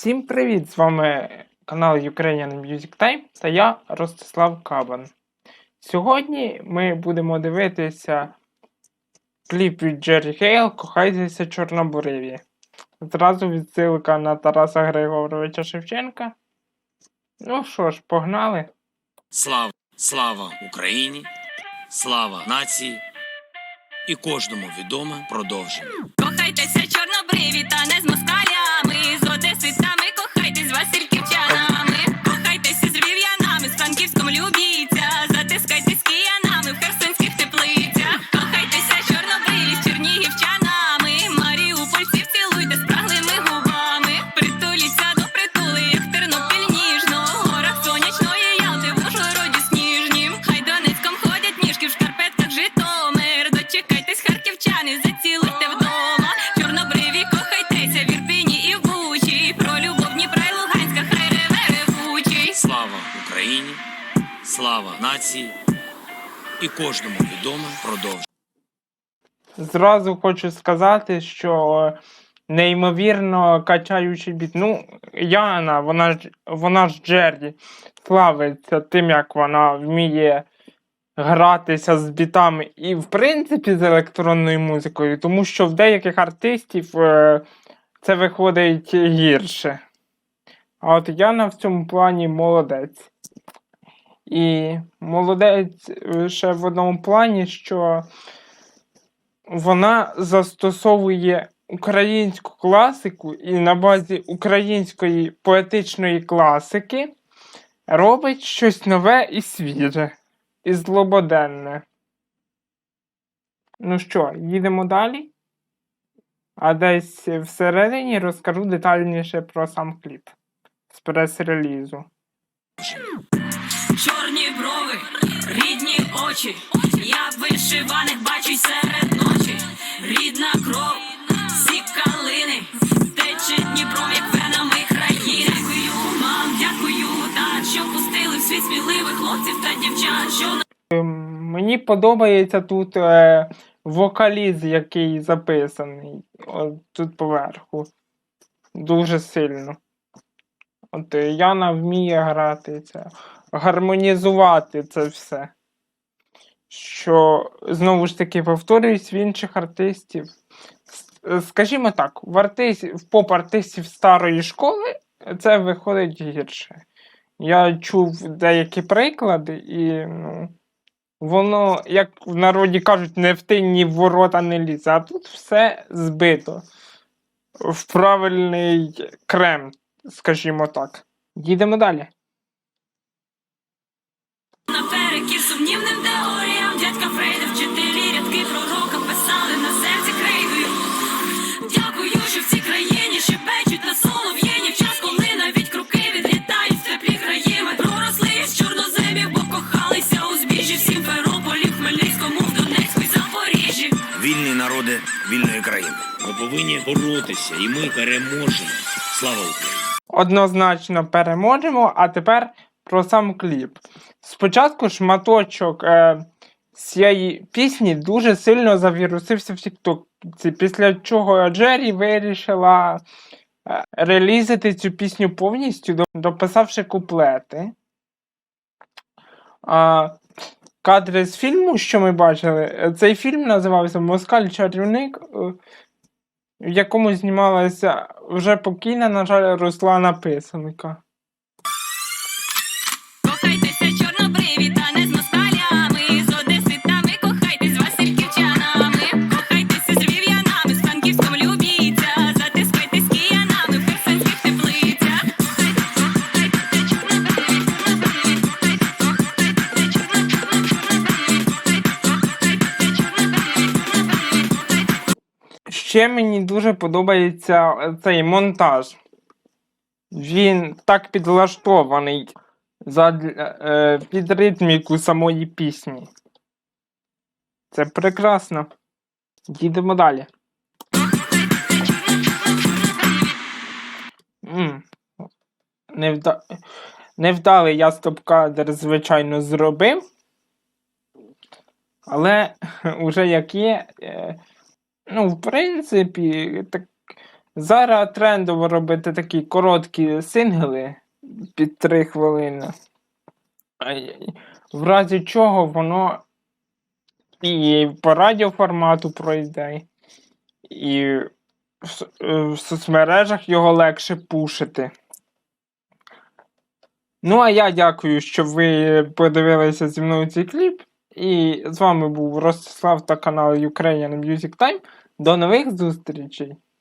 Всім привіт! З вами канал Ukrainian Music Time та я Ростислав Кабан. Сьогодні ми будемо дивитися кліп від Джері Хейл Кохайтеся Чорнобриві. Зразу відсилка на Тараса Григоровича Шевченка. Ну що ж, погнали. Слава, слава Україні, слава нації і кожному відоме продовження. Кохайтеся чорнобриві та не з слава нації і кожному відоме продовження. Зразу хочу сказати, що неймовірно качаючий біт. Ну, Яна, вона ж вона ж Джері, славиться тим, як вона вміє гратися з бітами і, в принципі, з електронною музикою, тому що в деяких артистів е, це виходить гірше. А от Яна в цьому плані молодець. І молодець е, ще в одному плані, що вона застосовує українську класику і на базі української поетичної класики робить щось нове і свіже, і злободенне. Ну що, їдемо далі? А десь всередині розкажу детальніше про сам кліп з прес-релізу. Чорні брови, рідні очі, я вишиваних бачу серед ночі. Рідна кров, всі калини, тече Дніпром, як венами країни. Дякую, мам, дякую, так, що пустили в сміливих хлопців та дівчат, що Ем, Мені подобається тут е, вокаліз, який записаний от тут поверху. Дуже сильно. От е, Яна вміє грати це, гармонізувати це все. Що, знову ж таки, повторююсь, в інших артистів. Скажімо так, в, артист, в поп-артистів старої школи це виходить гірше. Я чув деякі приклади, і ну, воно, як в народі кажуть, не в тин, ні в ворота не лізе, а тут все збито в правильний крем, скажімо так. Їдемо далі. Наперекір сумнівним теоріям дядька Фрейда вчителі рядки пророка писали на серці крейдою. Дякую, що в цій країні шепечуть на солов'їні в час, коли навіть круки відлітають в теплі краї. Ми проросли з чорноземів, бо кохалися у збіжжі в Сімферополі, в Хмельницькому, в Донецьку й Запоріжжі. Вільні народи вільної країни. Ми повинні боротися, і ми переможемо. Слава Україні! Однозначно переможемо, а тепер про сам кліп. Спочатку шматочок е, цієї пісні дуже сильно завірусився в TikTok, після чого Джері вирішила е, релізити цю пісню повністю, дописавши куплети. А, кадри з фільму, що ми бачили, е, цей фільм називався Москаль чарівник, е, в якому знімалася вже покійна, на жаль, Руслана Писанка. Ще мені дуже подобається е, цей монтаж. Він так підлаштований задля, е, під ритміку самої пісні. Це прекрасно. Їдемо далі. Невдалий я стоп-кадр, звичайно, зробив. Але уже як є. е, Ну, в принципі, так Зараз трендово робити такі короткі сингли під 3 хвилини. В разі чого воно і по радіоформату пройде, і в, в соцмережах його легше пушити. Ну, а я дякую, що ви подивилися зі мною цей кліп. І з вами був Ростислав та канал Ukrainian Music Time. До нових зустрічей!